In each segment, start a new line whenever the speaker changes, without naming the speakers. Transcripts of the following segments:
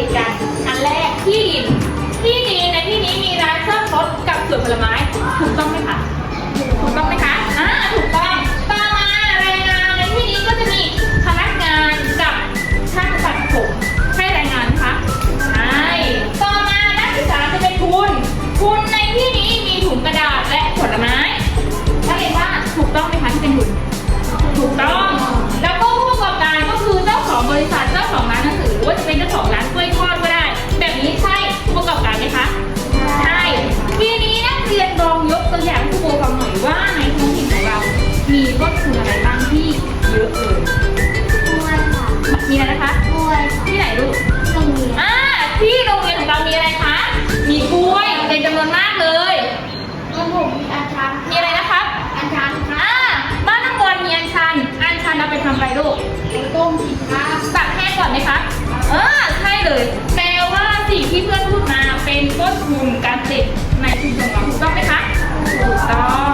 ติดกัน อันแรกที่ดิน ที่ดินในที่นี้มีร้านเชื่อมรถกับสวนผลไม้ ถูกต้องไหม
คะ
ถู
กต้
องไหมคะอ่าถูกต้อง อาไปทำอะไรลูก
ไปต้มสิคะ
ตักแห้งก่อนไหมคะเออใช่เลย แปลว่าสิ่งที่เพื่อนพูดมาเป็นต้นทุนการผลิตในชุมชนของเราถูกต้องไหมคะถูกต้อง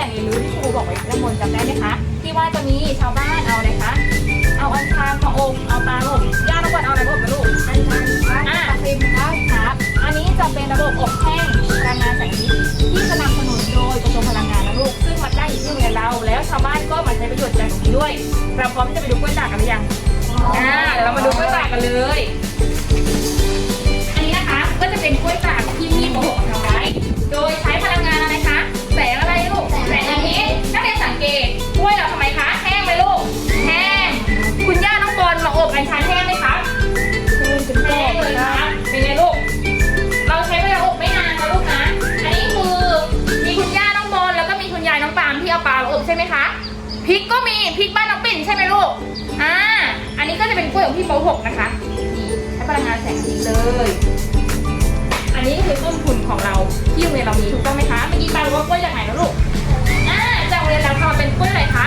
แหล่งเรียนรู้ที่ครูบอกไว้ข้างบนจำได้ไหมคะ ที่ว่าจะมีชาวบ้านเอาอะไรคะ เอาอัญชันมาอบเอาปลาอบย่าน้องบอลเอาอะไรมาอบนะลูก
อันชันค่ะ
อะ
ปลาเค็มครับ
ครับ อันนี้จะเป็นระบบอบแห้งพลังงานแสงอาทิตย์ ริกก็มีพริกบ้านน้องปิ่นใช่ไหมลูก อ่า อันนี้ก็จะเป็นกล้วยของพี่โปหกนะคะ นี่ใช้พลังงานแสงอาทิตย์เลย อันนี้ก็คือต้นทุนของเราที่โรงเรียนเรามีถูกต้องไหมคะ เมื่อกี้ปารู้ว่ากล้วยจากไหนนะลูก อ่า จากโรงเรียนเราทำมาเป็นกล้วยอะไรคะ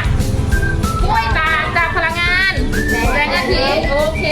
กล้วยตาจากพลังงานแสงอาทิตย์ โอเค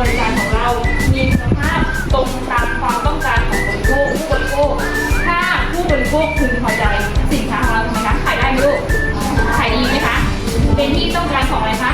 บริการของเรา มีคุณภาพตรงตามความต้องการของบริโภคผู้บริโภค ถ้าผู้บริโภคพึงพอใจสินค้าของเราทำไมคะขายได้ไหมลูกขายดีไหมคะ เป็นที่ต้องการของอะไรคะ